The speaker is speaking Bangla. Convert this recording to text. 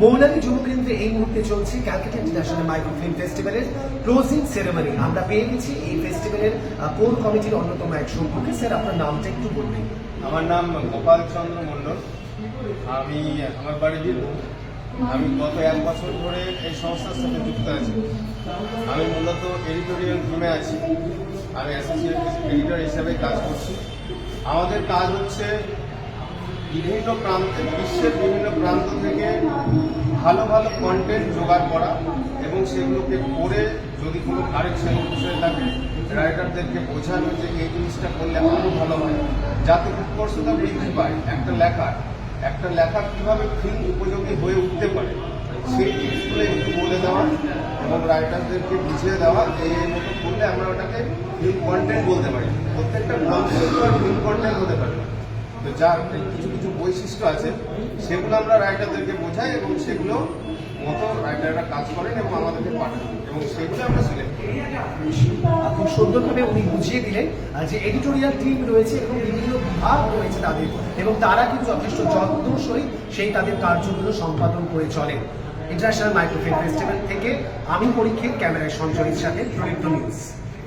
মৌলালী যুব কেন্দ্রে এই মুহূর্তে চলছে ক্যালকাটা ইন্টারন্যাশনাল মাইক্রো ফিল্ম ফেস্টিভ্যালের ক্লোজিং সেরেমনি। আমরা পেয়ে গেছি এই ফেস্টিভ্যালের কোর কমিটির অন্যতম এক সম্পর্কে। স্যার, আপনার নামটা একটু বলবেন। আমার নাম গোপাল চন্দ্র মণ্ডল। আমি, আমার বাড়ি বীরভূম আমি গত এক বছর ধরে এই সংস্থার সাথে যুক্ত আছি। আমি মূলত এডিটোরিয়াল টিমে আছি। আমি অ্যাসোসিয়েট এডিটর হিসাবে কাজ করছি। আমাদের কাজ হচ্ছে বিভিন্ন প্রান্তে, বিশ্বের বিভিন্ন প্রান্ত থেকে ভালো ভালো কন্টেন্ট জোগাড় করা এবং সেগুলোকে পড়ে যদি কোনো কারেকশন বিষয় থাকে রাইটারদেরকে বোঝানো যে এই জিনিসটা করলে আরও ভালো হয়, যাতে উৎকর্ষতা বৃদ্ধি পায় একটা লেখার, একটা লেখা কীভাবে ফিল্ম উপযোগী হয়ে উঠতে পারে, সেই জিনিসগুলো একটু বলে দেওয়া এবং রাইটারদেরকে বুঝিয়ে দেওয়া, যে এই মতো করলে আমরা ওটাকে ফিল্ম কন্টেন্ট বলতে পারি প্রত্যেকটা ফিল্ম কন্টেন্ট হতে পারে। যার কিছু কিছু বৈশিষ্ট্য আছে, সেগুলো আমরা রাইটারদেরকে বোঝাই এবং সেগুলো মতো রাইটাররা কাজ করেন এবং আমাদেরকে পাঠান এবং সেগুলো আমরা সিলেক্ট করি। খুব সুন্দরভাবে উনি বুঝিয়ে দিলেন যে এডিটোরিয়াল টিম রয়েছে এবং বিভিন্ন বিভাগ রয়েছে তাদের, এবং তারা কিন্তু যথেষ্ট যত্ন সহিত সেই তাদের কার্যগুলো সম্পাদন করে চলেন। ইন্টারন্যাশনাল মাইক্রোফিল্ম ফেস্টিভ্যাল থেকে আমি পরীক্ষিত ক্যামেরায় সঞ্জয়ের সাথে প্রদীপ্ত নিউজ।